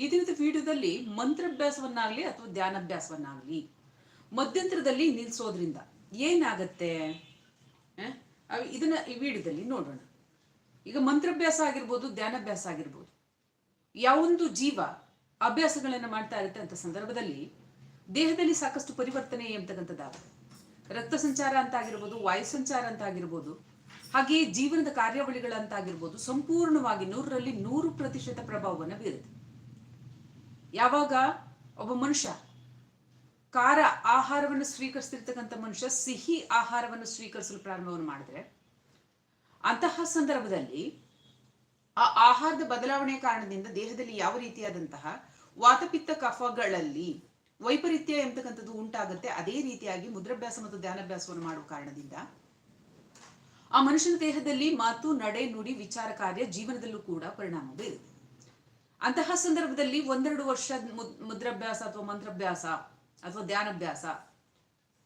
ಈ ದಿನದ ವಿಡಿಯೋದಲ್ಲಿ ಮಂತ್ರಾಭ್ಯಾಸವನ್ನಾಗ್ಲಿ ಅಥವಾ ಧ್ಯಾನಾಭ್ಯಾಸವನ್ನಾಗಲಿ ಮಧ್ಯಂತರದಲ್ಲಿ ನಿಲ್ಸೋದ್ರಿಂದ ಏನಾಗತ್ತೆ? ಇದನ್ನ ಈ ವಿಡಿಯೋದಲ್ಲಿ ನೋಡೋಣ. ಈಗ ಮಂತ್ರಾಭ್ಯಾಸ ಆಗಿರ್ಬೋದು, ಧ್ಯಾನಾಭ್ಯಾಸ ಆಗಿರ್ಬೋದು. ಯಾವೊಂದು ಜೀವ ಅಭ್ಯಾಸಗಳನ್ನು ಮಾಡ್ತಾ ಇರುತ್ತೆ ಅಂತ ಸಂದರ್ಭದಲ್ಲಿ ದೇಹದಲ್ಲಿ ಸಾಕಷ್ಟು ಪರಿವರ್ತನೆ ಎಂಬತಕ್ಕಂಥದ್ದಾಗುತ್ತೆ ರಕ್ತ ಸಂಚಾರ ಅಂತ ಆಗಿರ್ಬೋದು, ವಾಯು ಸಂಚಾರ ಅಂತ ಆಗಿರ್ಬೋದು, ಹಾಗೆಯೇ ಜೀವನದ ಕಾರ್ಯಾವಳಿಗಳಂತಾಗಿರ್ಬೋದು ಸಂಪೂರ್ಣವಾಗಿ ನೂರರಲ್ಲಿ ನೂರು ಪ್ರತಿಶತ ಪ್ರಭಾವವನ್ನು ಬೀರುತ್ತೆ. ಯಾವಾಗ? ಒಬ್ಬ ಮನುಷ್ಯ. ಖಾರ ಆಹಾರವನ್ನು ಸ್ವೀಕರಿಸ್ತಿರ್ತಕ್ಕಂಥ ಮನುಷ್ಯ ಸಿಹಿ ಆಹಾರವನ್ನು ಸ್ವೀಕರಿಸಲು ಪ್ರಾರಂಭವನ್ನು ಮಾಡಿದ್ರೆ, ಅಂತಹ ಸಂದರ್ಭದಲ್ಲಿ ಆ ಆಹಾರದ ಬದಲಾವಣೆ ಕಾರಣದಿಂದ ದೇಹದಲ್ಲಿ ಯಾವ ರೀತಿಯಾದಂತಹ ವಾತಪಿತ್ತ ಕಫಗಳಲ್ಲಿ ವೈಪರೀತ್ಯ ಎಂಬತಕ್ಕಂಥದ್ದು ಉಂಟಾಗುತ್ತೆ, ಅದೇ ರೀತಿಯಾಗಿ ಮುದ್ರಾಭ್ಯಾಸ ಮತ್ತು ಧ್ಯಾನಾಭ್ಯಾಸವನ್ನು ಮಾಡುವ ಕಾರಣದಿಂದ ಆ ಮನುಷ್ಯನ ದೇಹದಲ್ಲಿ ಮಾತು, ನಡೆ, ನುಡಿ, ವಿಚಾರ, ಕಾರ್ಯ ಜೀವನದಲ್ಲೂ ಕೂಡ ಪರಿಣಾಮ ಬೀರುತ್ತೆ. ಅಂತಹ ಸಂದರ್ಭದಲ್ಲಿ ಒಂದೆರಡು ವರ್ಷ ಮುದ್- ಮುದ್ರಾಭ್ಯಾಸ ಅಥವಾ ಮಂತ್ರಾಭ್ಯಾಸ ಅಥವಾ ಧ್ಯಾನಾಭ್ಯಾಸ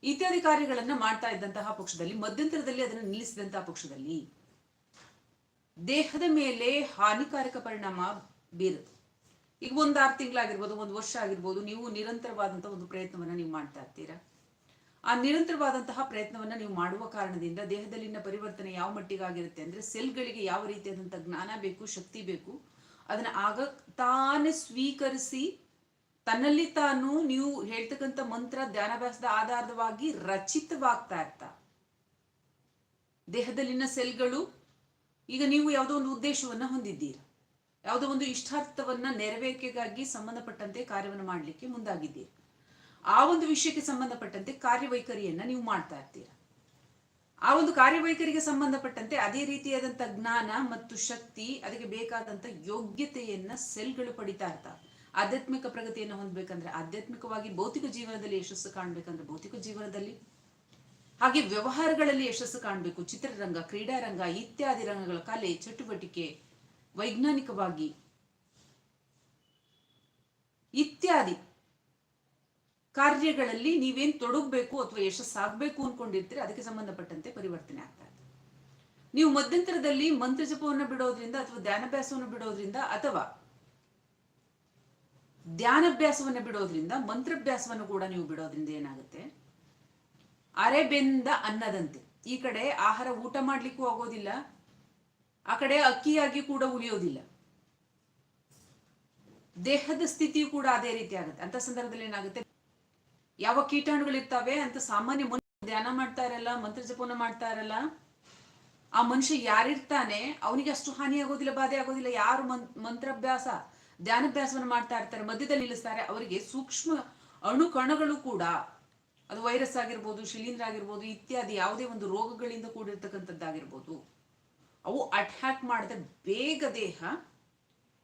ಇತ್ಯಾದಿ ಕಾರ್ಯಗಳನ್ನ ಮಾಡ್ತಾ ಇದ್ದಂತಹ ಪಕ್ಷದಲ್ಲಿ, ಮಧ್ಯಂತರದಲ್ಲಿ ಅದನ್ನು ನಿಲ್ಲಿಸಿದಂತಹ ಪಕ್ಷದಲ್ಲಿ ದೇಹದ ಮೇಲೆ ಹಾನಿಕಾರಕ ಪರಿಣಾಮ ಬೀರುತ್ತೆ. ಈಗ ಒಂದು ಆರು ತಿಂಗಳಾಗಿರ್ಬೋದು, ಒಂದು ವರ್ಷ ಆಗಿರ್ಬೋದು, ನೀವು ನಿರಂತರವಾದಂತಹ ಒಂದು ಪ್ರಯತ್ನವನ್ನ ನೀವು ಮಾಡ್ತಾ ಇರ್ತೀರಾ? ಆ ನಿರಂತರವಾದಂತಹ ಪ್ರಯತ್ನವನ್ನ ನೀವು ಮಾಡುವ ಕಾರಣದಿಂದ ದೇಹದಲ್ಲಿನ ಪರಿವರ್ತನೆ ಯಾವ ಮಟ್ಟಿಗಾಗಿರುತ್ತೆ ಅಂದ್ರೆ, ಸೆಲ್ಗಳಿಗೆ ಯಾವ ರೀತಿಯಾದಂತಹ ಜ್ಞಾನ ಬೇಕು, ಶಕ್ತಿ ಬೇಕು ಅದನ್ನ ಆಗ ತಾನೇ ಸ್ವೀಕರಿಸಿ ತನ್ನಲ್ಲಿ ತಾನು ನೀವು ಹೇಳ್ತಕ್ಕಂಥ ಮಂತ್ರ, ಧ್ಯಾನಾಭ್ಯಾಸದ ಆಧಾರವಾಗಿ ರಚಿತವಾಗ್ತಾ ಇರ್ತಾ. ದೇಹದಲ್ಲಿನ ಸೆಲ್ಗಳು, ಈಗ ನೀವು ಯಾವುದೋ ಒಂದು ಉದ್ದೇಶವನ್ನ ಹೊಂದಿದ್ದೀರಾ. ಯಾವುದೋ ಒಂದು ಇಷ್ಟಾರ್ಥವನ್ನ ನೆರವೇರಿಕೆಗಾಗಿ ಸಂಬಂಧಪಟ್ಟಂತೆ ಕಾರ್ಯವನ್ನು ಮಾಡಲಿಕ್ಕೆ ಮುಂದಾಗಿದ್ದೀರಿ. ಆ ಒಂದು ವಿಷಯಕ್ಕೆ ಸಂಬಂಧಪಟ್ಟಂತೆ ಕಾರ್ಯವೈಖರಿಯನ್ನ ನೀವು ಮಾಡ್ತಾ ಇರ್ತೀರಾ. ಆ ಒಂದು ಕಾರ್ಯವೈಖರಿಗೆ ಸಂಬಂಧಪಟ್ಟಂತೆ ಅದೇ ರೀತಿಯಾದಂಥ ಜ್ಞಾನ ಮತ್ತು ಶಕ್ತಿ ಅದಕ್ಕೆ ಬೇಕಾದಂಥ ಯೋಗ್ಯತೆಯನ್ನ ಸೆಲ್ಗಳು ಪಡಿತಾ ಇರ್ತಾವೆ ಆಧ್ಯಾತ್ಮಿಕ ಪ್ರಗತಿಯನ್ನು ಹೊಂದಬೇಕಂದ್ರೆ ಆಧ್ಯಾತ್ಮಿಕವಾಗಿ ಭೌತಿಕ ಜೀವನದಲ್ಲಿ ಯಶಸ್ಸು ಕಾಣಬೇಕಂದ್ರೆ ಭೌತಿಕ ಜೀವನದಲ್ಲಿ. ಹಾಗೆ ವ್ಯವಹಾರಗಳಲ್ಲಿ ಯಶಸ್ಸು ಕಾಣಬೇಕು. ಚಿತ್ರರಂಗ, ಕ್ರೀಡಾರಂಗ, ಇತ್ಯಾದಿ ರಂಗಗಳ ಕಲೆ, ಚಟುವಟಿಕೆ, ವೈಜ್ಞಾನಿಕವಾಗಿ ಇತ್ಯಾದಿ. ಕಾರ್ಯಗಳಲ್ಲಿ ನೀವೇನ್ ತೊಡಗಬೇಕು ಅಥವಾ ಯಶಸ್ಸಾಗಬೇಕು ಅನ್ಕೊಂಡಿರ್ತೀರಿ, ಅದಕ್ಕೆ ಸಂಬಂಧಪಟ್ಟಂತೆ ಪರಿವರ್ತನೆ ಆಗ್ತಾ ಇದೆ. ನೀವು ಮಧ್ಯಂತರದಲ್ಲಿ ಮಂತ್ರ ಜಪವನ್ನು ಬಿಡೋದ್ರಿಂದ ಅಥವಾ ಧ್ಯಾನಭ್ಯಾಸವನ್ನು ಬಿಡೋದ್ರಿಂದ ಅಥವಾ ಧ್ಯಾನಭ್ಯಾಸವನ್ನು ಬಿಡೋದ್ರಿಂದ, ಮಂತ್ರಭ್ಯಾಸವನ್ನು ಕೂಡ ನೀವು ಬಿಡೋದ್ರಿಂದ ಏನಾಗುತ್ತೆ? ಅರೆ ಬೆಂದ ಅನ್ನದಂತೆ. ಈ ಕಡೆ ಆಹಾರ ಊಟ ಮಾಡ್ಲಿಕ್ಕೂ ಆಗೋದಿಲ್ಲ. ಆ ಕಡೆ ಅಕ್ಕಿಯಾಗಿ ಕೂಡ ಉಳಿಯೋದಿಲ್ಲ. ದೇಹದ ಸ್ಥಿತಿಯು ಕೂಡ ಅದೇ ರೀತಿ ಆಗುತ್ತೆ. ಅಂತ ಸಂದರ್ಭದಲ್ಲಿ ಏನಾಗುತ್ತೆ? ಯಾವ ಕೀಟಾಣುಗಳಿರ್ತಾವೆ ಅಂತ ಸಾಮಾನ್ಯ ಮನುಷ್ಯ ಧ್ಯಾನ ಮಾಡ್ತಾ ಇರಲ್ಲ, ಮಂತ್ರ ಜಪನ ಮಾಡ್ತಾ ಇರಲ್ಲ, ಆ ಮನುಷ್ಯ ಯಾರಿರ್ತಾನೆ ಅವನಿಗೆ ಅಷ್ಟು ಹಾನಿ ಆಗೋದಿಲ್ಲ, ಬಾಧೆ ಆಗೋದಿಲ್ಲ. ಯಾರು ಮಂತ್ರಾಭ್ಯಾಸ, ಧ್ಯಾನಾಭ್ಯಾಸವನ್ನು ಮಾಡ್ತಾ ಇರ್ತಾರೆ, ಮಧ್ಯದಲ್ಲಿ ನಿಲ್ಲಿಸ್ತಾರೆ, ಅವರಿಗೆ ಸೂಕ್ಷ್ಮ ಅಣು ಕಣಗಳು ಕೂಡ, ಅದು ವೈರಸ್ ಆಗಿರ್ಬೋದು, ಶಿಲೀಂಧ್ರ ಆಗಿರ್ಬೋದು, ಇತ್ಯಾದಿ ಯಾವುದೇ ಒಂದು ರೋಗಗಳಿಂದ ಕೂಡಿರ್ತಕ್ಕಂಥದ್ದಾಗಿರ್ಬೋದು, ಅವು ಅಟ್ಯಾಕ್ ಮಾಡಿದ ಬೇಗ ದೇಹ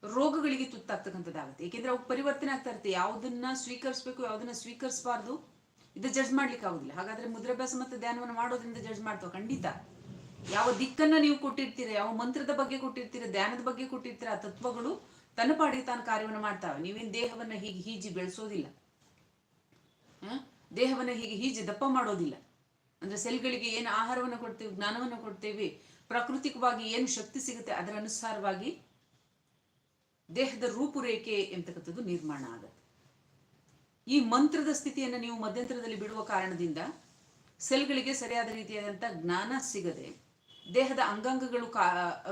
ರೋಗಗಳಿಗೆ ತುತ್ತಾಗ್ತಕ್ಕಂಥದ್ದಾಗುತ್ತೆ. ಏಕೆಂದ್ರೆ ಅವು ಪರಿವರ್ತನೆ ಆಗ್ತಾ ಇರುತ್ತೆ. ಯಾವುದನ್ನ ಸ್ವೀಕರಿಸಬೇಕು, ಯಾವುದನ್ನ ಸ್ವೀಕರಿಸಬಾರ್ದು, ಇದು ಜಡ್ಜ್ ಮಾಡ್ಲಿಕ್ಕೆ ಆಗುದಿಲ್ಲ. ಹಾಗಾದ್ರೆ ಮುದ್ರಾಭ್ಯಾಸ ಮತ್ತು ಧ್ಯಾನವನ್ನು ಮಾಡೋದ್ರಿಂದ ಜಡ್ಜ್ ಮಾಡ್ತಾವ, ಖಂಡಿತ. ಯಾವ ದಿಕ್ಕನ್ನ ನೀವು ಕೊಟ್ಟಿರ್ತೀರ, ಯಾವ ಮಂತ್ರದ ಬಗ್ಗೆ ಕೊಟ್ಟಿರ್ತೀರ, ಧ್ಯಾನದ ಬಗ್ಗೆ ಕೊಟ್ಟಿರ್ತೀರ, ಆ ತತ್ವಗಳು ತನ್ನ ಪಾಡಿಗೆ ತಾನು ಕಾರ್ಯವನ್ನು ಮಾಡ್ತಾವೆ. ನೀವೇನ್ ದೇಹವನ್ನ ಹೀಗೆ ಹೀಜಿ ಬೆಳೆಸೋದಿಲ್ಲ? ದೇಹವನ್ನ ಹೀಗೆ ಹೀಜಿ ದಪ್ಪ ಮಾಡೋದಿಲ್ಲ. ಅಂದ್ರೆ ಸೆಲ್ಗಳಿಗೆ ಏನು ಆಹಾರವನ್ನು ಕೊಡ್ತೇವೆ, ಜ್ಞಾನವನ್ನು ಕೊಡ್ತೇವೆ, ಪ್ರಾಕೃತಿಕವಾಗಿ ಏನು ಶಕ್ತಿ ಸಿಗುತ್ತೆ ಅದರ ಅನುಸಾರವಾಗಿ ದೇಹದ ರೂಪುರೇಖೆ ಎಂತಕ್ಕಂಥದ್ದು ನಿರ್ಮಾಣ ಆಗುತ್ತೆ. ಈ ಮಂತ್ರದ ಸ್ಥಿತಿಯನ್ನು ನೀವು ಮಧ್ಯಂತರದಲ್ಲಿ ಬಿಡುವ ಕಾರಣದಿಂದ ಸೆಲ್ಗಳಿಗೆ ಸರಿಯಾದ ರೀತಿಯಾದಂಥ ಜ್ಞಾನ ಸಿಗದೆ ದೇಹದ ಅಂಗಾಂಗಗಳು ಕಾ,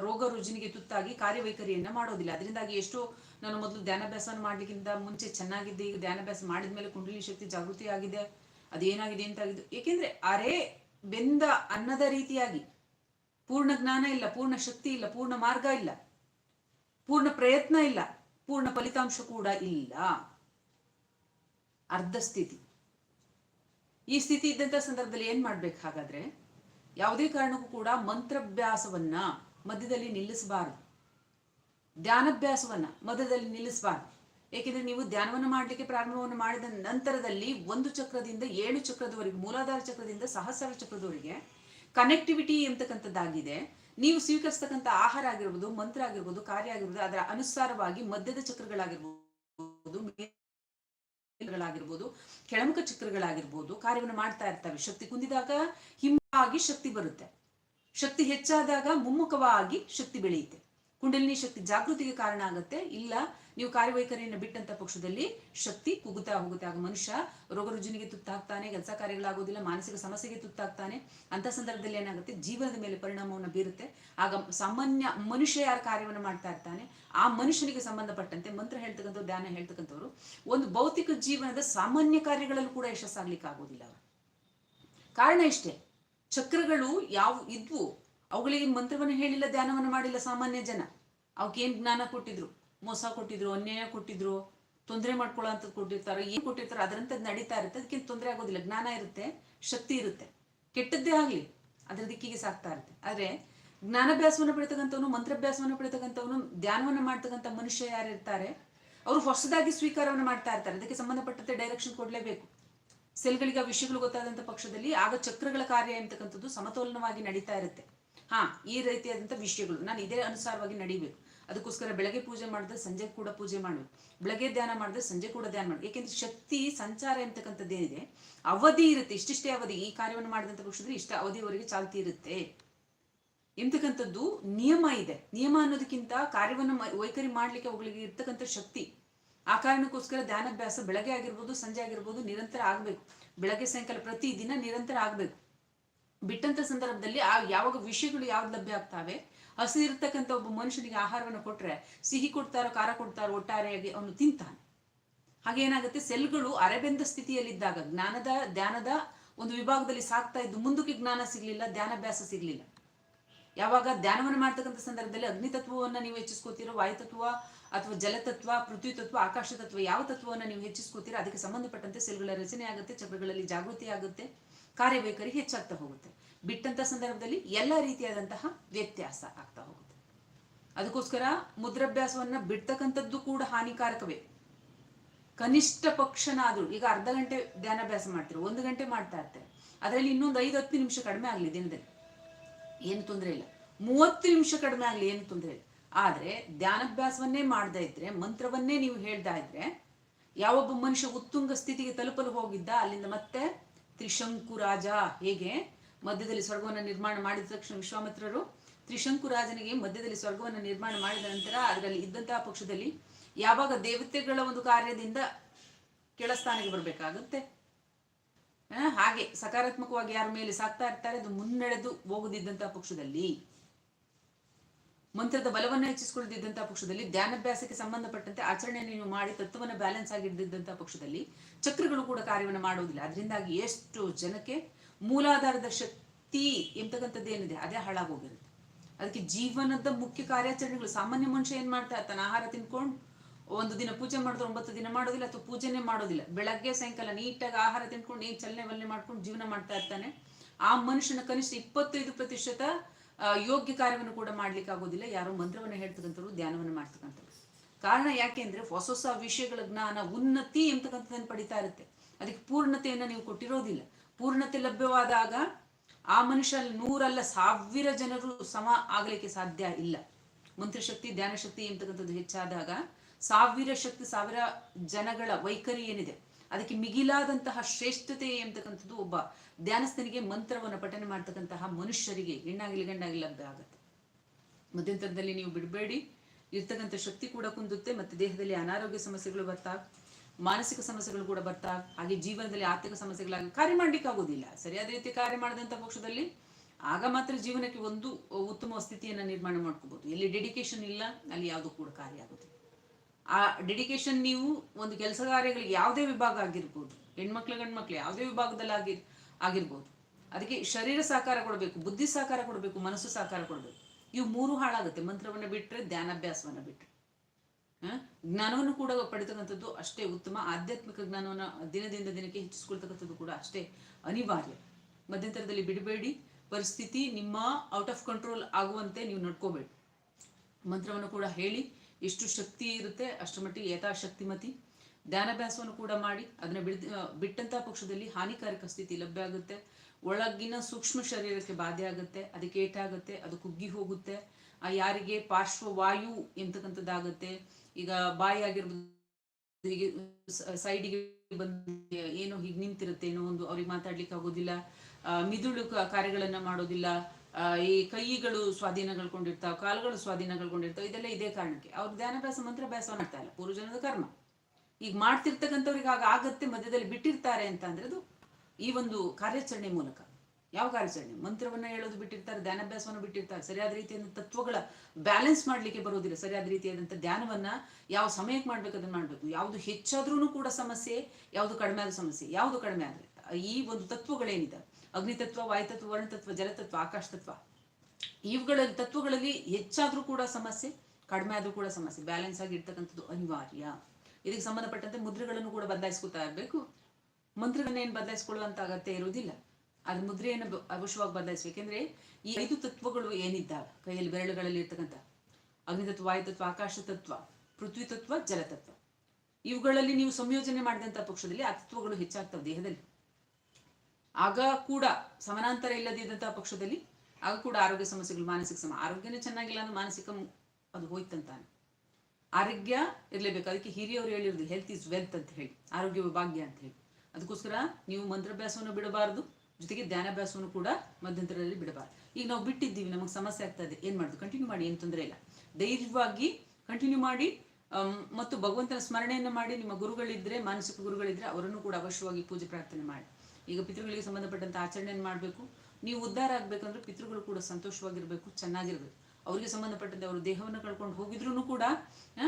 ರೋಗ ರುಜಿನಿಗೆ ತುತ್ತಾಗಿ ಕಾರ್ಯವೈಖರಿಯನ್ನು ಮಾಡೋದಿಲ್ಲ. ಅದರಿಂದಾಗಿ ಎಷ್ಟೋ ನಾನು ಮೊದಲು ಧ್ಯಾನಾಭ್ಯಾಸವನ್ನು ಮಾಡ್ಲಿಕ್ಕಿಂತ ಮುಂಚೆ ಚೆನ್ನಾಗಿದ್ದೆ, ಈಗ ಧ್ಯಾನಾಭ್ಯಾಸ ಮಾಡಿದ ಮೇಲೆ ಕುಂಡಲಿ ಶಕ್ತಿ ಜಾಗೃತಿ ಆಗಿದೆ ಅದೇನಾಗಿದೆ ಅಂತಾಗಿದ್ದು ಏಕೆಂದರೆ ಅರೆ ಬೆಂದ ಅನ್ನದ ರೀತಿಯಾಗಿ ಪೂರ್ಣ ಜ್ಞಾನ ಇಲ್ಲ, ಪೂರ್ಣ ಶಕ್ತಿ ಇಲ್ಲ, ಪೂರ್ಣ ಮಾರ್ಗ ಇಲ್ಲ. ಪೂರ್ಣ ಪ್ರಯತ್ನ ಇಲ್ಲ, ಪೂರ್ಣ ಫಲಿತಾಂಶ ಕೂಡ ಇಲ್ಲ. ಅರ್ಧ ಸ್ಥಿತಿ. ಈ ಸ್ಥಿತಿ ಇದ್ದಂಥ ಸಂದರ್ಭದಲ್ಲಿ ಏನ್ ಮಾಡ್ಬೇಕು ಹಾಗಾದ್ರೆ? ಯಾವುದೇ ಕಾರಣಕ್ಕೂ ಕೂಡ ಮಂತ್ರಾಭ್ಯಾಸವನ್ನ ಮಧ್ಯದಲ್ಲಿ ನಿಲ್ಲಿಸಬಾರದು. ಧ್ಯಾನಾಭ್ಯಾಸವನ್ನ ಮಧ್ಯದಲ್ಲಿ ನಿಲ್ಲಿಸಬಾರದು. ಏಕೆಂದರೆ ನೀವು ಧ್ಯಾನವನ್ನು ಮಾಡಲಿಕ್ಕೆ ಪ್ರಾರಂಭವನ್ನು ಮಾಡಿದ ನಂತರದಲ್ಲಿ ಒಂದು ಚಕ್ರದಿಂದ ಏಳು ಚಕ್ರದವರೆಗೆ, ಮೂಲಾಧಾರ ಚಕ್ರದಿಂದ ಸಹಸ್ರ ಚಕ್ರದವರೆಗೆ ಕನೆಕ್ಟಿವಿಟಿ ಎಂತಕ್ಕಂಥದ್ದಾಗಿದೆ ನೀವು ಸ್ವೀಕರಿಸ್ತಕ್ಕಂಥ ಆಹಾರ ಆಗಿರ್ಬೋದು, ಮಂತ್ರ ಆಗಿರ್ಬೋದು, ಕಾರ್ಯ ಆಗಿರ್ಬೋದು, ಅದರ ಅನುಸಾರವಾಗಿ ಮಧ್ಯದ ಚಕ್ರಗಳಾಗಿರ್ಬೋದು ಗಳಾಗಿರ್ಬೋದು ಕೆಳಮುಖ ಚಕ್ರಗಳಾಗಿರ್ಬೋದು ಕಾರ್ಯವನ್ನು ಮಾಡ್ತಾ ಇರ್ತವೆ. ಶಕ್ತಿ ಕುಂದಿದಾಗ ಹಿಮ್ಮಾಗಿ ಶಕ್ತಿ ಬರುತ್ತೆ. ಶಕ್ತಿ ಹೆಚ್ಚಾದಾಗ ಮುಮ್ಮುಖವಾಗಿ ಶಕ್ತಿ ಬೆಳೆಯುತ್ತೆ. ಕುಂಡಲಿನಿ ಶಕ್ತಿ ಜಾಗೃತಿಗೆ ಕಾರಣ ಆಗುತ್ತೆ. ಇಲ್ಲ ನೀವು ಕಾರ್ಯವೈಖರಿಯನ್ನು ಬಿಟ್ಟಂತ ಪಕ್ಷದಲ್ಲಿ ಶಕ್ತಿ ಕುಗುತ್ತಾ ಹೋಗುತ್ತೆ. ಆಗ ಮನುಷ್ಯ ರೋಗ ರುಜಿನಿಗೆ ತುತ್ತಾಗ್ತಾನೆ, ಕೆಲಸ ಕಾರ್ಯಗಳಾಗೋದಿಲ್ಲ, ಮಾನಸಿಕ ಸಮಸ್ಯೆಗೆ ತುತ್ತಾಗ್ತಾನೆ. ಅಂತ ಸಂದರ್ಭದಲ್ಲಿ ಏನಾಗುತ್ತೆ? ಜೀವನದ ಮೇಲೆ ಪರಿಣಾಮವನ್ನು ಬೀರುತ್ತೆ. ಆಗ ಸಾಮಾನ್ಯ ಮನುಷ್ಯ ಯಾರ ಕಾರ್ಯವನ್ನು ಮಾಡ್ತಾ ಇರ್ತಾನೆ? ಆ ಮನುಷ್ಯನಿಗೆ ಸಂಬಂಧಪಟ್ಟಂತೆ ಮಂತ್ರ ಹೇಳ್ತಕ್ಕಂಥವ್ರು, ಧ್ಯಾನ ಹೇಳ್ತಕ್ಕಂಥವ್ರು, ಒಂದು ಭೌತಿಕ ಜೀವನದ ಸಾಮಾನ್ಯ ಕಾರ್ಯಗಳಲ್ಲೂ ಕೂಡ ಯಶಸ್ಸಾಗ್ಲಿಕ್ಕೆ ಆಗೋದಿಲ್ಲ ಕಾರಣ ಇಷ್ಟೇ. ಚಕ್ರಗಳು ಯಾವ ಇದ್ವು. ಅವುಗಳಿಗೆ ಮಂತ್ರವನ್ನು ಹೇಳಿಲ್ಲ, ಧ್ಯಾನವನ್ನು ಮಾಡಿಲ್ಲ ಸಾಮಾನ್ಯ ಜನ. ಅವಕ್ಕೇನ್ ಜ್ಞಾನ ಕೊಟ್ಟಿದ್ರು? ಮೋಸ ಕೊಟ್ಟಿದ್ರು, ಅನ್ಯಾಯ ಕೊಟ್ಟಿದ್ರು, ತೊಂದರೆ ಮಾಡ್ಕೊಳ್ಳೋ ಕೊಟ್ಟಿರ್ತಾರೋ, ಏನ್ ಕೊಟ್ಟಿರ್ತಾರೋ ಅದರಂಥದ್ದು ನಡೀತಾ ಇರುತ್ತೆ. ಅದಕ್ಕೆ ತೊಂದರೆ ಆಗೋದಿಲ್ಲ. ಜ್ಞಾನ ಇರುತ್ತೆ, ಶಕ್ತಿ ಇರುತ್ತೆ. ಕೆಟ್ಟದ್ದೇ ಆಗ್ಲಿ, ಅದ್ರ ದಿಕ್ಕಿಗೆ ಸಾಕ್ತಾ ಇರುತ್ತೆ. ಆದ್ರೆ ಜ್ಞಾನಾಭ್ಯಾಸವನ್ನು ಪಡಿತಕ್ಕಂಥವನು, ಮಂತ್ರಾಭ್ಯಾಸವನ್ನು ಪಡಿತಕ್ಕಂಥವನು, ಧ್ಯಾನವನ್ನು ಮಾಡ್ತಕ್ಕಂಥ ಮನುಷ್ಯ ಯಾರು ಇರ್ತಾರೆ? ಅವರು ಹೊಸದಾಗಿ ಸ್ವೀಕಾರವನ್ನು ಮಾಡ್ತಾ ಇರ್ತಾರೆ. ಅದಕ್ಕೆ ಸಂಬಂಧಪಟ್ಟಂತೆ ಡೈರೆಕ್ಷನ್ ಕೊಡಲೇಬೇಕು. ಸೆಲ್ಗಳಿಗೆ ಆ ವಿಷಯಗಳು ಗೊತ್ತಾದಂತ ಪಕ್ಷದಲ್ಲಿ ಆಗ ಚಕ್ರಗಳ ಕಾರ್ಯ ಎಂತಕ್ಕಂಥದ್ದು ಸಮತೋಲನವಾಗಿ ನಡೀತಾ ಇರುತ್ತೆ. ಹಾ, ಈ ರೀತಿಯಾದಂಥ ವಿಷಯಗಳು. ನಾನು ಇದೇ ಅನುಸಾರವಾಗಿ ನಡಿಬೇಕು. ಅದಕ್ಕೋಸ್ಕರ ಬೆಳಗ್ಗೆ ಪೂಜೆ ಮಾಡಿದ್ರೆ ಸಂಜೆ ಕೂಡ ಪೂಜೆ ಮಾಡಬೇಕು ಬೆಳಗ್ಗೆ ಧ್ಯಾನ ಮಾಡಿದ್ರೆ ಸಂಜೆ ಕೂಡ ಧ್ಯಾನ ಮಾಡಿ. ಯಾಕೆಂದ್ರೆ ಶಕ್ತಿ, ಸಂಚಾರ ಎಂತಕ್ಕಂಥದ್ದು ಏನಿದೆ, ಅವಧಿ ಇರುತ್ತೆ. ಇಷ್ಟಿಷ್ಟೇ ಅವಧಿ. ಈ ಕಾರ್ಯವನ್ನು ಮಾಡಿದಂಥ ಪಕ್ಷದಲ್ಲಿ ಇಷ್ಟ ಅವಧಿವರೆಗೆ ಚಾಲ್ತಿ ಇರುತ್ತೆ. ಎಂತಕ್ಕಂಥದ್ದು ನಿಯಮ ಇದೆ. ನಿಯಮ ಅನ್ನೋದಕ್ಕಿಂತ ಕಾರ್ಯವನ್ನು ವೈಖರಿ ಮಾಡ್ಲಿಕ್ಕೆ ಅವುಗಳಿಗೆ ಇರ್ತಕ್ಕಂಥ ಶಕ್ತಿ. ಆ ಕಾರಣಕ್ಕೋಸ್ಕರ ಧ್ಯಾನಾಭ್ಯಾಸ ಬೆಳಗ್ಗೆ ಆಗಿರ್ಬೋದು, ಸಂಜೆ ಆಗಿರ್ಬೋದು ನಿರಂತರ ಆಗಬೇಕು. ಬೆಳಗ್ಗೆ ಸಾಯಂಕಾಲ ಪ್ರತಿ ದಿನ ನಿರಂತರ ಆಗಬೇಕು. ಬಿಟ್ಟಂತ ಸಂದರ್ಭದಲ್ಲಿ ಆ ಯಾವಾಗ ವಿಷಯಗಳು ಯಾವ್ದು ಲಭ್ಯ ಆಗ್ತಾವೆ ಹಸಿರಿರ್ತಕ್ಕಂಥ ಒಬ್ಬ ಮನುಷ್ಯನಿಗೆ ಆಹಾರವನ್ನು ಕೊಟ್ರೆ ಸಿಹಿ ಕೊಡ್ತಾರೋ, ಖಾರ ಕೊಡ್ತಾರೋ ಒಟ್ಟಾರೆಯಾಗಿ ಅವನು ತಿಂತಾನೆ. ಹಾಗೆ ಏನಾಗುತ್ತೆ, ಸೆಲ್ಗಳು ಅರೆಬೆಂದ ಸ್ಥಿತಿಯಲ್ಲಿದ್ದಾಗ, ಜ್ಞಾನದ, ಧ್ಯಾನದ ಒಂದು ವಿಭಾಗದಲ್ಲಿ ಸಾಕ್ತಾ ಇದ್ದು ಮುಂದಕ್ಕೆ ಜ್ಞಾನ ಸಿಗ್ಲಿಲ್ಲ, ಧ್ಯಾನಾಭ್ಯಾಸ ಸಿಗ್ಲಿಲ್ಲ. ಯಾವಾಗ ಧ್ಯಾನವನ್ನು ಮಾಡ್ತಕ್ಕಂಥ ಸಂದರ್ಭದಲ್ಲಿ ಅಗ್ನಿ ತತ್ವವನ್ನ ನೀವು ಹೆಚ್ಚಿಸ್ಕೋತೀರೋ ವಾಯುತತ್ವ ಅಥವಾ ಜಲತತ್ವ ಪೃಥ್ವಿ ತತ್ವ, ಆಕಾಶ ತತ್ವ, ಯಾವ ತತ್ವವನ್ನು ನೀವು ಹೆಚ್ಚಿಸ್ಕೋತೀರೋ, ಅದಕ್ಕೆ ಸಂಬಂಧಪಟ್ಟಂತೆ ಸೆಲ್ಗಳ ರಚನೆ ಆಗುತ್ತೆ ಚಕ್ರಗಳಲ್ಲಿ ಜಾಗೃತಿ ಆಗುತ್ತೆ. ಕಾರ್ಯವೈಖರಿ ಹೆಚ್ಚಾಗ್ತಾ ಹೋಗುತ್ತೆ. ಬಿಟ್ಟಂತ ಸಂದರ್ಭದಲ್ಲಿ ಎಲ್ಲ ರೀತಿಯಾದಂತಹ ವ್ಯತ್ಯಾಸ ಆಗ್ತಾ ಹೋಗುತ್ತೆ. ಅದಕ್ಕೋಸ್ಕರ ಮುದ್ರಾಭ್ಯಾಸವನ್ನ ಬಿಡ್ತಕ್ಕಂಥದ್ದು ಕೂಡ ಹಾನಿಕಾರಕವೇ. ಕನಿಷ್ಠ ಪಕ್ಷನಾದ್ರು, ಈಗ ಅರ್ಧ ಗಂಟೆ ಧ್ಯಾನಾಭ್ಯಾಸ ಮಾಡ್ತೀರಿ, ಒಂದು ಗಂಟೆ ಮಾಡ್ತಾ ಇರ್ತಾರೆ. ಅದರಲ್ಲಿ ಇನ್ನೊಂದು ಐದು ಹತ್ತು ನಿಮಿಷ ಕಡಿಮೆ ಆಗಲಿ ದಿನದಲ್ಲಿ. ಏನು ತೊಂದರೆ ಇಲ್ಲ. ಮೂವತ್ತು ನಿಮಿಷ ಕಡಿಮೆ ಆಗಲಿ ಏನು ತೊಂದರೆ ಇಲ್ಲ. ಆದರೆ ಧ್ಯಾನಾಭ್ಯಾಸವನ್ನೇ ಮಾಡದೇ ಇದ್ರೆ, ಮಂತ್ರವನ್ನೇ ನೀವು ಹೇಳ್ತಾ ಇದ್ರೆ, ಯಾವೊಬ್ಬ ಮನುಷ್ಯ ಉತ್ತುಂಗ ಸ್ಥಿತಿಗೆ ತಲುಪಲು ಹೋಗಿದ್ದ, ಅಲ್ಲಿಂದ ಮತ್ತೆ ತ್ರಿಶಂಕು ರಾಜ ಹೇಗೆ? ಮಧ್ಯದಲ್ಲಿ ಸ್ವರ್ಗವನ್ನು ನಿರ್ಮಾಣ ಮಾಡಿದ ತಕ್ಷಣ ವಿಶ್ವಾಮಿತ್ರರು ತ್ರಿಶಂಕು ರಾಜನಿಗೆ ಮಧ್ಯದಲ್ಲಿ ಸ್ವರ್ಗವನ್ನು ನಿರ್ಮಾಣ ಮಾಡಿದ ನಂತರ ಅದರಲ್ಲಿ ಇದ್ದಂತಹ ಪಕ್ಷದಲ್ಲಿ ಯಾವಾಗ ದೇವತೆಗಳ ಒಂದು ಕಾರ್ಯದಿಂದ ಕೆಳಸ್ಥಾನಕ್ಕೆ ಬರಬೇಕಾಗುತ್ತೆ. ಹಾಗೆ ಸಕಾರಾತ್ಮಕವಾಗಿ ಯಾರ ಮೇಲೆ ಸಾಕ್ತಾ ಇರ್ತಾರೆ ಅದು ಮುನ್ನಡೆದು ಹೋಗದಿದ್ದಂತಹ ಪಕ್ಷದಲ್ಲಿ. ಮಂತ್ರದ ಬಲವನ್ನು ಹೆಚ್ಚಿಸಿಕೊಳ್ಳದಿದ್ದಂತಹ ಪಕ್ಷದಲ್ಲಿ ಧ್ಯಾನಾಭ್ಯಾಸಕ್ಕೆ ಸಂಬಂಧಪಟ್ಟಂತೆ ಆಚರಣೆಯನ್ನು ನೀವು ಮಾಡಿ ತತ್ವವನ್ನು ಬ್ಯಾಲೆನ್ಸ್ ಆಗಿದ್ದಂತಹ ಪಕ್ಷದಲ್ಲಿ ಚಕ್ರಗಳು ಕೂಡ ಕಾರ್ಯವನ್ನು ಮಾಡುವುದಿಲ್ಲ. ಅದರಿಂದಾಗಿ ಎಷ್ಟು ಜನಕ್ಕೆ ಮೂಲಾಧಾರದ ಶಕ್ತಿ ಎಂತಕ್ಕಂಥದ್ದು ಏನಿದೆ, ಅದೇ ಹಾಳಾಗೋಗಿರುತ್ತೆ. ಅದಕ್ಕೆ ಜೀವನದ ಮುಖ್ಯ ಕಾರ್ಯಾಚರಣೆಗಳು, ಸಾಮಾನ್ಯ ಮನುಷ್ಯ ಏನ್ ಮಾಡ್ತಾ ಇರ್ತಾನೆ? ಆಹಾರ ತಿನ್ಕೊಂಡು ಒಂದು ದಿನ ಪೂಜೆ ಮಾಡಿದ್ರೆ ಒಂಬತ್ತು ದಿನ ಮಾಡೋದಿಲ್ಲ ಅಥವಾ ಪೂಜೆನೇ ಮಾಡೋದಿಲ್ಲ ಬೆಳಗ್ಗೆ, ಸಾಯಂಕಾಲ ನೀಟಾಗಿ ಆಹಾರ ತಿನ್ಕೊಂಡು, ಏನ್ ಚಲನೆ ವಲನೆ ಮಾಡ್ಕೊಂಡು ಜೀವನ ಮಾಡ್ತಾ ಇರ್ತಾನೆ. ಆ ಮನುಷ್ಯನ ಕನಿಷ್ಠ ಇಪ್ಪತ್ತೈದು ಪ್ರತಿಶತ ಯೋಗ್ಯ ಕಾರ್ಯವನ್ನು ಕೂಡ ಮಾಡ್ಲಿಕ್ಕೆ ಆಗೋದಿಲ್ಲ. ಯಾರೋ ಮಂತ್ರವನ್ನು ಹೇಳ್ತಕ್ಕಂಥವ್ರು ಧ್ಯಾನವನ್ನು ಮಾಡ್ತಕ್ಕಂಥವ್ರು. ಕಾರಣ ಯಾಕೆ ಅಂದ್ರೆ ಹೊಸ ಹೊಸ ವಿಷಯಗಳ ಜ್ಞಾನ, ಉನ್ನತಿ ಎಂತಕ್ಕಂಥದ್ದನ್ನು ಪಡಿತಾ ಇರುತ್ತೆ. ಅದಕ್ಕೆ ಪೂರ್ಣತೆಯನ್ನ ನೀವು ಕೊಟ್ಟಿರೋದಿಲ್ಲ. ಪೂರ್ಣತೆ ಲಭ್ಯವಾದಾಗ ಆ ಮನುಷ್ಯ ನೂರಲ್ಲ ಸಾವಿರ ಜನರು ಸಮ ಆಗಲಿಕ್ಕೆ ಸಾಧ್ಯ ಇಲ್ಲ. ಮಂತ್ರಶಕ್ತಿ ಧ್ಯಾನ ಶಕ್ತಿ ಎಂತಕ್ಕಂಥದ್ದು ಹೆಚ್ಚಾದಾಗ ಸಾವಿರ ಶಕ್ತಿ, ಸಾವಿರ ಜನಗಳ ವೈಖರಿ ಏನಿದೆ? ಅದಕ್ಕೆ ಮಿಗಿಲಾದಂತಹ ಶ್ರೇಷ್ಠತೆ ಎಂತಕ್ಕಂಥದ್ದು ಒಬ್ಬ ಧ್ಯಾನಸ್ಥನಿಗೆ ಮಂತ್ರವನ್ನು ಪಠನೆ ಮಾಡ್ತಕ್ಕಂತಹ ಮನುಷ್ಯರಿಗೆ ಹೆಣ್ಣಾಗಲಿ ಗಂಡಾಗಲಿ ಲಭ್ಯ ಆಗುತ್ತೆ. ಮಧ್ಯಂತರದಲ್ಲಿ ನೀವು ಬಿಡಬೇಡಿ. ಇರ್ತಕ್ಕಂಥ ಶಕ್ತಿ ಕೂಡ ಕುಂದುತ್ತೆ, ಮತ್ತೆ ದೇಹದಲ್ಲಿ ಅನಾರೋಗ್ಯ ಸಮಸ್ಯೆಗಳು ಬರ್ತಾ, ಮಾನಸಿಕ ಸಮಸ್ಯೆಗಳು ಕೂಡ ಬರ್ತಾ, ಹಾಗೆ ಜೀವನದಲ್ಲಿ ಆರ್ಥಿಕ ಸಮಸ್ಯೆಗಳಾಗಿ ಕಾರ್ಯ ಮಾಡ್ಲಿಕ್ಕೆ ಆಗೋದಿಲ್ಲ. ಸರಿಯಾದ ರೀತಿ ಕಾರ್ಯ ಮಾಡಿದಂಥ ಪಕ್ಷದಲ್ಲಿ ಆಗ ಮಾತ್ರ ಜೀವನಕ್ಕೆ ಒಂದು ಉತ್ತಮ ಸ್ಥಿತಿಯನ್ನು ನಿರ್ಮಾಣ ಮಾಡ್ಕೋಬಹುದು. ಎಲ್ಲಿ ಡೆಡಿಕೇಶನ್ ಇಲ್ಲ, ಅಲ್ಲಿ ಯಾವುದು ಕೂಡ ಕಾರ್ಯ ಆಗೋದಿಲ್ಲ. ಆ ಡೆಡಿಕೇಶನ್ ನೀವು ಒಂದು ಕೆಲಸ ಕಾರ್ಯಗಳಿಗೆ ಯಾವುದೇ ವಿಭಾಗ ಆಗಿರ್ಬೋದು, ಹೆಣ್ಮಕ್ಳು ಗಂಡ್ಮಕ್ಳು ಯಾವುದೇ ವಿಭಾಗದಲ್ಲಿ ಆಗಿ, ಆಗಿರ್ಬೋದು. ಅದಕ್ಕೆ ಶರೀರ ಸಹಕಾರ ಕೊಡಬೇಕು, ಬುದ್ಧಿ ಸಹಕಾರ ಕೊಡಬೇಕು, ಮನಸ್ಸು ಸಹಕಾರ ಕೊಡಬೇಕು. ಇವು ಮೂರು ಹಾಳಾಗುತ್ತೆ, ಮಂತ್ರವನ್ನು ಬಿಟ್ಟರೆ ಧ್ಯಾನಾಭ್ಯಾಸವನ್ನು ಬಿಟ್ಟರೆ ಜ್ಞಾನವನ್ನು ಕೂಡ ಪಡಿತಕ್ಕಂಥದ್ದು ಅಷ್ಟೇ ಉತ್ತಮ. ಆಧ್ಯಾತ್ಮಿಕ ಜ್ಞಾನವನ್ನು ದಿನದಿಂದ ದಿನಕ್ಕೆ ಹೆಚ್ಚಿಸ್ಕೊಳ್ತಕ್ಕಂಥದ್ದು ಕೂಡ ಅಷ್ಟೇ ಅನಿವಾರ್ಯ. ಮಧ್ಯಂತರದಲ್ಲಿ ಬಿಡಬೇಡಿ. ಪರಿಸ್ಥಿತಿ ನಿಮ್ಮ ಔಟ್ ಆಫ್ ಕಂಟ್ರೋಲ್ ಆಗುವಂತೆ ನೀವು ನಡ್ಕೋಬೇಡಿ ಮಂತ್ರವನ್ನು ಕೂಡ ಹೇಳಿ ಎಷ್ಟು ಶಕ್ತಿ ಇರುತ್ತೆ, ಅಷ್ಟು ಮಟ್ಟಿಗೆ ಯಥಾಶಕ್ತಿಮತಿ. ಧ್ಯಾನಾಭ್ಯಾಸವನ್ನು ಕೂಡ ಮಾಡಿ, ಅದನ್ನ ಬಿಡ್ ಬಿಟ್ಟಂತಹ ಪಕ್ಷದಲ್ಲಿ ಹಾನಿಕಾರಕ ಸ್ಥಿತಿ ಲಭ್ಯ ಆಗುತ್ತೆ. ಒಳಗಿನ ಸೂಕ್ಷ್ಮ ಶರೀರಕ್ಕೆ ಬಾಧೆ ಆಗುತ್ತೆ, ಅದಕ್ಕೆ ಏಟಾಗುತ್ತೆ, ಅದು ಕುಗ್ಗಿ ಹೋಗುತ್ತೆ, ಆ, ಯಾರಿಗೆ ಪಾರ್ಶ್ವವಾಯು ಎಂತಕ್ಕಂಥದ್ದಾಗುತ್ತೆ, ಈಗ ಬಾಯಿ ಆಗಿರ್ಬೋದು, ಹೀಗೆ ಸೈಡಿಗೆ ಬಂದು ಏನೋ ಹೀಗೆ ನಿಂತಿರುತ್ತೆ ಏನೋ ಒಂದು, ಅವ್ರಿಗೆ ಮಾತಾಡ್ಲಿಕ್ಕೆ ಆಗೋದಿಲ್ಲ ಮಿದುಳು ಕಾರ್ಯಗಳನ್ನ ಮಾಡೋದಿಲ್ಲ ಈ ಕೈಗಳು ಸ್ವಾಧೀನಗಳ್ಕೊಂಡಿರ್ತಾವ ಕಾಲುಗಳು ಸ್ವಾಧೀನಗಳ್ಕೊಂಡಿರ್ತಾವ ಇದೆಲ್ಲ ಇದೇ ಕಾರಣಕ್ಕೆ. ಅವ್ರು ಧ್ಯಾನಾಭ್ಯಾಸ, ಮಂತ್ರಾಭ್ಯಾಸ ಮಾಡ್ತಾ ಇಲ್ಲ. ಪೂರ್ವಜನದ ಕರ್ಮ. ಈಗ ಮಾಡ್ತಿರ್ತಕ್ಕಂಥವ್ರಿಗೆ ಆಗ ಆಗತ್ತೆ, ಮಧ್ಯದಲ್ಲಿ ಬಿಟ್ಟಿರ್ತಾರೆ ಅಂತ ಅಂದ್ರೆ ಅದು ಈ ಒಂದು ಕಾರ್ಯಾಚರಣೆ ಮೂಲಕ. ಯಾವ ಕಾರ್ಯಾಚರಣೆ? ಮಂತ್ರವನ್ನ ಹೇಳೋದು ಬಿಟ್ಟಿರ್ತಾರೆ, ಧ್ಯಾನಾಭ್ಯಾಸವನ್ನು ಬಿಟ್ಟಿರ್ತಾರೆ. ಸರಿಯಾದ ರೀತಿಯಾದ ತತ್ವಗಳ ಬ್ಯಾಲೆನ್ಸ್ ಮಾಡ್ಲಿಕ್ಕೆ ಬರೋದಿಲ್ಲ ಸರಿಯಾದ ರೀತಿಯಾದಂಥ ಧ್ಯಾನವನ್ನ ಯಾವ ಸಮಯಕ್ಕೆ ಮಾಡ್ಬೇಕು, ಅದನ್ನ ಮಾಡ್ಬೇಕು. ಯಾವುದು ಹೆಚ್ಚಾದ್ರೂ ಕೂಡ ಸಮಸ್ಯೆ, ಯಾವುದು ಕಡಿಮೆ ಆದ ಸಮಸ್ಯೆ, ಯಾವುದು ಕಡಿಮೆ ಆದ್ರೆ. ಈ ಒಂದು ತತ್ವಗಳೇನಿದೆ ಅಗ್ನಿತತ್ವ, ವಾಯುತತ್ವ, ವರ್ಣತತ್ವ, ಜಲತತ್ವ ಆಕಾಶ ತತ್ವ ಇವುಗಳ ತತ್ವಗಳಲ್ಲಿ ಹೆಚ್ಚಾದ್ರೂ ಕೂಡ ಸಮಸ್ಯೆ, ಕಡಿಮೆ ಆದ್ರೂ ಕೂಡ ಸಮಸ್ಯೆ. ಬ್ಯಾಲೆನ್ಸ್ ಆಗಿ ಇರ್ತಕ್ಕಂಥದ್ದು ಅನಿವಾರ್ಯ. ಇದಕ್ಕೆ ಸಂಬಂಧಪಟ್ಟಂತೆ ಮುದ್ರೆಗಳನ್ನು ಕೂಡ ಬದಲಾಯಿಸ್ಕೊತಾ ಇರಬೇಕು. ಮಂತ್ರಗಳನ್ನ ಏನು ಬದಲಾಯಿಸ್ಕೊಳ್ಳುವಂತ ಅಗತ್ಯ ಇರುವುದಿಲ್ಲ. ಅದ್ರ ಮುದ್ರೆಯನ್ನು ಅವಶ್ಯವಾಗಿ ಬದಲಾಯಿಸಬೇಕು. ಯಾಕೆಂದ್ರೆ ಈ ಐದು ತತ್ವಗಳು ಏನಿದ್ದಾವೆ? ಕೈಯಲ್ಲಿ ಬೆರಳುಗಳಲ್ಲಿ ಇರ್ತಕ್ಕಂಥ ಅಗ್ನಿತತ್ವ, ವಾಯುತತ್ವ ಆಕಾಶ ತತ್ವ ಪೃಥ್ವಿ ತತ್ವ, ಜಲತತ್ವ. ಇವುಗಳಲ್ಲಿ ನೀವು ಸಂಯೋಜನೆ ಮಾಡಿದಂತಹ ಪಕ್ಷದಲ್ಲಿ ಆ ತತ್ವಗಳು ಹೆಚ್ಚಾಗ್ತವೆ ದೇಹದಲ್ಲಿ. ಆಗ ಕೂಡ ಸಮಾನಾಂತರ ಇಲ್ಲದಿದ್ದಂತಹ ಪಕ್ಷದಲ್ಲಿ ಆಗ ಕೂಡ ಆರೋಗ್ಯ ಸಮಸ್ಯೆಗಳು, ಮಾನಸಿಕ ಸಮ, ಆರೋಗ್ಯನೇ ಚೆನ್ನಾಗಿಲ್ಲ ಅಂದ್ರೆ ಮಾನಸಿಕ ಅದು ಹೋಯ್ತಂತಾನೆ. ಆರೋಗ್ಯ ಇರಲೇಬೇಕು. ಅದಕ್ಕೆ ಹಿರಿಯವರು ಹೇಳಿರೋದು ಹೆಲ್ತ್ ಇಸ್ ವೆಲ್ತ್ ಅಂತ ಹೇಳಿ. ಆರೋಗ್ಯ ಭಾಗ್ಯ ಅಂತ ಹೇಳಿ. ಅದಕ್ಕೋಸ್ಕರ ನೀವು ಮಂತ್ರಾಭ್ಯಾಸವನ್ನು ಬಿಡಬಾರದು. ಜೊತೆಗೆ ಧ್ಯಾನಾಭ್ಯಾಸವನ್ನು ಕೂಡ ಮಧ್ಯಂತರದಲ್ಲಿ ಬಿಡಬಾರದು. ಈಗ ನಾವು ಬಿಟ್ಟಿದ್ದೀವಿ, ನಮಗೆ ಸಮಸ್ಯೆ ಆಗ್ತಾ ಇದೆ. ಏನು ಮಾಡೋದು? ಕಂಟಿನ್ಯೂ ಮಾಡಿ, ಏನು ತೊಂದರೆ ಇಲ್ಲ. ಧೈರ್ಯವಾಗಿ ಕಂಟಿನ್ಯೂ ಮಾಡಿ ಮತ್ತು ಭಗವಂತನ ಸ್ಮರಣೆಯನ್ನು ಮಾಡಿ, ನಿಮ್ಮ ಗುರುಗಳಿದ್ರೆ, ಮಾನಸಿಕ ಗುರುಗಳಿದ್ರೆ ಅವರನ್ನು ಕೂಡ ಅವಶ್ಯವಾಗಿ ಪೂಜೆ ಪ್ರಾರ್ಥನೆ ಮಾಡಿ. ಈಗ ಪಿತೃಗಳಿಗೆ ಸಂಬಂಧಪಟ್ಟಂತ ಆಚರಣೆಯನ್ನು ಮಾಡಬೇಕು. ನೀವು ಉದ್ಧಾರ ಆಗ್ಬೇಕಂದ್ರೆ ಪಿತೃಗಳು ಕೂಡ ಸಂತೋಷವಾಗಿರಬೇಕು, ಚೆನ್ನಾಗಿರ್ಬೇಕು. ಅವರಿಗೆ ಸಂಬಂಧಪಟ್ಟಂತೆ ಅವರು ದೇಹವನ್ನು ಕಳ್ಕೊಂಡು ಹೋಗಿದ್ರು ಕೂಡ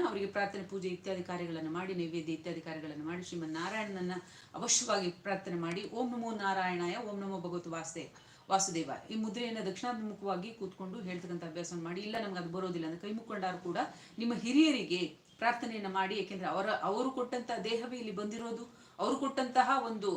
ಅವರಿಗೆ ಪ್ರಾರ್ಥನೆ, ಪೂಜೆ ಇತ್ಯಾದಿ ಕಾರ್ಯಗಳನ್ನು ಮಾಡಿ, ನೈವೇದ್ಯ ಇತ್ಯಾದಿ ಕಾರ್ಯಗಳನ್ನು ಮಾಡಿ ಶ್ರೀಮನ್ ನಾರಾಯಣನನ್ನ ಅವಶ್ಯವಾಗಿ ಪ್ರಾರ್ಥನೆ ಮಾಡಿ, ಓಂ ನಮೋ ನಾರಾಯಣಾಯ, ಓಂ ನಮೋ ಭಗವತ್ ವಾಸುದೇವ ವಾಸುದೇವ. ಈ ಮುದ್ರೆಯನ್ನು ದಕ್ಷಿಣಾಭಿಮುಖವಾಗಿ ಕೂತ್ಕೊಂಡು ಹೇಳ್ತಕ್ಕಂಥ ಅಭ್ಯಾಸವನ್ನು ಮಾಡಿ, ಇಲ್ಲ ನಮ್ಗೆ ಅದು ಬರೋದಿಲ್ಲ ಅಂದ್ರೆ ಕೈ ಮುಕ್ಕೊಂಡಾರು ಕೂಡ ನಿಮ್ಮ ಹಿರಿಯರಿಗೆ ಪ್ರಾರ್ಥನೆಯನ್ನ ಮಾಡಿ ಯಾಕೆಂದ್ರೆ ಅವರ, ಅವರು ಕೊಟ್ಟಂತಹ ದೇಹವೇ ಇಲ್ಲಿ ಬಂದಿರೋದು, ಅವರು ಕೊಟ್ಟಂತಹ ಒಂದು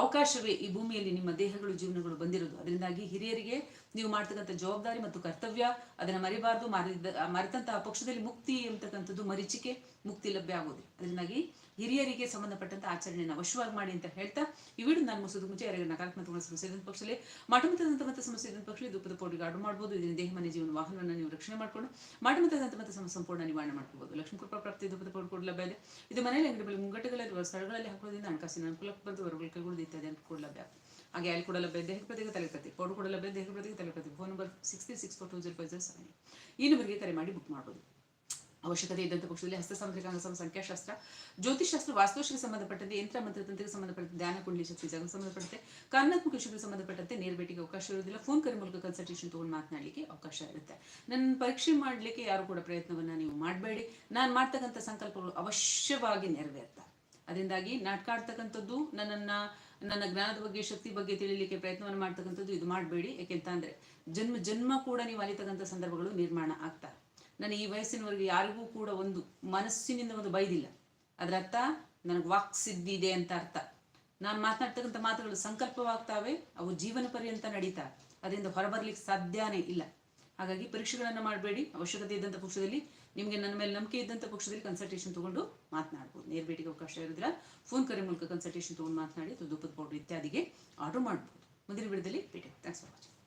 ಅವಕಾಶವೇ ಈ ಭೂಮಿಯಲ್ಲಿ ನಿಮ್ಮ ದೇಹಗಳು, ಜೀವನಗಳು ಬಂದಿರೋದು. ಅದರಿಂದಾಗಿ ಹಿರಿಯರಿಗೆ ನೀವು ಮಾಡ್ತಕ್ಕಂಥ ಜವಾಬ್ದಾರಿ ಮತ್ತು ಕರ್ತವ್ಯ, ಅದನ್ನ ಮರಿಬಾರ್ದು, ಮರಿದ ಮರೆತಂತಹ ಪಕ್ಷದಲ್ಲಿ ಮುಕ್ತಿ ಅಂತಕ್ಕಂಥದ್ದು ಮರೀಚಿಕೆ, ಮುಕ್ತಿ ಲಭ್ಯ ಆಗೋದು ಅದರಿಂದಾಗಿ ಹಿರಿಯರಿಗೆ ಸಂಬಂಧಪಟ್ಟಂತ ಆಚರಣೆಯನ್ನು ಅವಶ್ಯವಾಗಿ ಮಾಡಿ ಅಂತ ಹೇಳ್ತಾ ಈ ವಿಡಿಯೋ ನಾನು ಮುಗಿಸೋದು ಮುಂಚೆ ಯಾರಿಗೆ ನಕಾರಾತ್ಮಕ ಸಮಸ್ಯೆ ಪಕ್ಷದಲ್ಲಿ ಮಠಮತದಂತ ಸಮಸ್ಯೆ ಪಕ್ಷದಲ್ಲಿ ದುಃಖದ ಪೌಡಿಗೆ ಆರ್ಡರ್ ಮಾಡಬಹುದು ಇದರಿಂದ ದೇಹ, ಮನೆ, ಜೀವನ ವಾಹನವನ್ನು ನೀವು ರಕ್ಷಣೆ ಮಾಡಿಕೊಂಡು ಮಠಮತದಂತ ಸಮಸ್ಯೆ ಸಂಪೂರ್ಣ ನಿವಾರಣೆ ಮಾಡ್ಕೋಬಹುದು ಲಕ್ಷ್ಮೀ ಕೃಪಾ ಪ್ರಾಪ್ತಿ ಕೂಡ ಲಭ್ಯ ಇದೆ ಇದು ಮನೆಯಲ್ಲಿ ಅಂಗಡಿಗಳ ಮುಂಗಟ್ಟುಗಳಲ್ಲಿ ಸ್ಥಳಗಳಲ್ಲಿ ಹಾಕೋದ್ರಿಂದ ಹಣಕಾಸಿನ ಅನುಕೂಲಕ್ಕೆ ಬಂದು ಹೊರಗಳ ಕೈಗೊಳ್ಳೋದು ಇತ್ಯಾದಿ ಅಂತ ಕೂಡ ಲಭ್ಯ ಹಾಗೆ ಅಲ್ಲಿ ಕೂಡ ಲಭ್ಯ ದೇಹ ಪ್ರತಿಗೆ ತಲೆಪತಿ ಪೌಡರ್ ಕೂಡ ಲಭ್ಯ ದೇಹ ಪ್ರತಿಗೆ ತಲೆಪತಿ phone number six three six four two zero five zero seven ಈ ನಂಬರ್ಗೆ ಕರೆ ಮಾಡಿ ಬುಕ್ ಮಾಡ್ಬೋದು. ಅವಶ್ಯಕತೆ ಇದ್ದಂಥ ಪಕ್ಷದಲ್ಲಿ ಹಸ್ತಸಾಂತ್ರಿಕ ಅಂಗಸಮ ಸಂಖ್ಯಾಶಾಸ್ತ್ರ ಜ್ಯೋತಿಷಾಸ್ತ್ರ ವಾಸ್ತುಶಕ್ಕೆ ಸಂಬಂಧಪಟ್ಟಂತೆ, ಯಂತ್ರ ಮಂತ್ರತಂತ್ರಕ್ಕೆ ಸಂಬಂಧಪಟ್ಟಂತೆ ಧ್ಯಾನ ಕುಂಡಲಿ ಶಕ್ತಿ ಜಾಗಕ್ಕೆ ಸಂಬಂಧಪಟ್ಟಂತೆ ಕಾರಣಾತ್ಮಕ ವಿಷಯಗಳಿಗೆ ಸಂಬಂಧಪಟ್ಟಂತೆ ನೇರ ಭೇಟಿಗೆ ಅವಕಾಶ ಇರುವುದಿಲ್ಲ. ಫೋನ್ ಕರೆ ಮೂಲಕ ಕನ್ಸಲ್ಟೇಷನ್ ತೊಗೊಂಡು ಮಾತನಾಡಲಿಕ್ಕೆ ಅವಕಾಶ ಇರುತ್ತೆ. ನನ್ನ ಪರೀಕ್ಷೆ ಮಾಡಲಿಕ್ಕೆ ಯಾರು ಕೂಡ ಪ್ರಯತ್ನವನ್ನ ನೀವು ಮಾಡಬೇಡಿ. ನಾನು ಮಾಡ್ತಕ್ಕಂಥ ಸಂಕಲ್ಪಗಳು ಅವಶ್ಯವಾಗಿ ನೆರವೇರ್ತಾ. ಅದರಿಂದಾಗಿ ನಾಟಕ ಆಡ್ತಕ್ಕಂಥದ್ದು ನನ್ನನ್ನ, ನನ್ನ ಜ್ಞಾನದ ಬಗ್ಗೆ, ಶಕ್ತಿ ಬಗ್ಗೆ ತಿಳಿಲಿಕ್ಕೆ ಪ್ರಯತ್ನವನ್ನು ಮಾಡ್ತಕ್ಕಂಥದ್ದು ಇದು ಮಾಡಬೇಡಿ. ಯಾಕೆಂತ ಅಂದರೆ ಜನ್ಮ ಜನ್ಮ ಕೂಡ ನೀವು ಅಲಿತಕ್ಕಂಥ ಸಂದರ್ಭಗಳು ನಿರ್ಮಾಣ ಆಗ್ತಾ ನಾನು ಈ ವಯಸ್ಸಿನವರೆಗೆ ಯಾರಿಗೂ ಕೂಡ ಒಂದು ಮನಸ್ಸಿನಿಂದ ಒಂದು ಬೈದಿಲ್ಲ. ಅದರ ಅರ್ಥ ನನಗೆ ವಾಕ್ ಸಿದ್ಧಿ ಇದೆ ಅಂತ ಅರ್ಥ. ನಾನು ಮಾತನಾಡ್ತಕ್ಕಂಥ ಮಾತುಗಳು ಸಂಕಲ್ಪವಾಗ್ತಾವೆ, ಅವು ಜೀವನ ಪರ್ಯಂತ ನಡೀತಾ, ಅದರಿಂದ ಹೊರಬರ್ಲಿಕ್ಕೆ ಸಾಧ್ಯನೇ ಇಲ್ಲ. ಹಾಗಾಗಿ ಪರೀಕ್ಷೆಗಳನ್ನು ಮಾಡಬೇಡಿ. ಅವಶ್ಯಕತೆ ಇದ್ದಂಥ ಪಕ್ಷದಲ್ಲಿ, ನಿಮಗೆ ನನ್ನ ಮೇಲೆ ನಂಬಿಕೆ ಇದ್ದಂಥ ಪಕ್ಷದಲ್ಲಿ ಕನ್ಸಲ್ಟೇಷನ್ ತಗೊಂಡು ಮಾತನಾಡ್ಬೋದು. ನೇರ ಭೇಟಿಗೆ ಅವಕಾಶ ಇರೋದ್ರ ಫೋನ್ ಕರೆ ಮೂಲಕ ಕನ್ಸಲ್ಟೇಷನ್ ತಗೊಂಡು ಮಾತನಾಡಿ ದುಪ್ಪದ ಪೌಡರ್ ಇತ್ಯಾದಿಗೆ ಆರ್ಡರ್ ಮಾಡ್ಬೋದು. ಮುಂದಿನ ವಿಡಿಯೋದಲ್ಲಿ ಭೇಟಿ ಥ್ಯಾಂಕ್ಸ್ ಫಾರ್ ವಾಚಿಂಗ್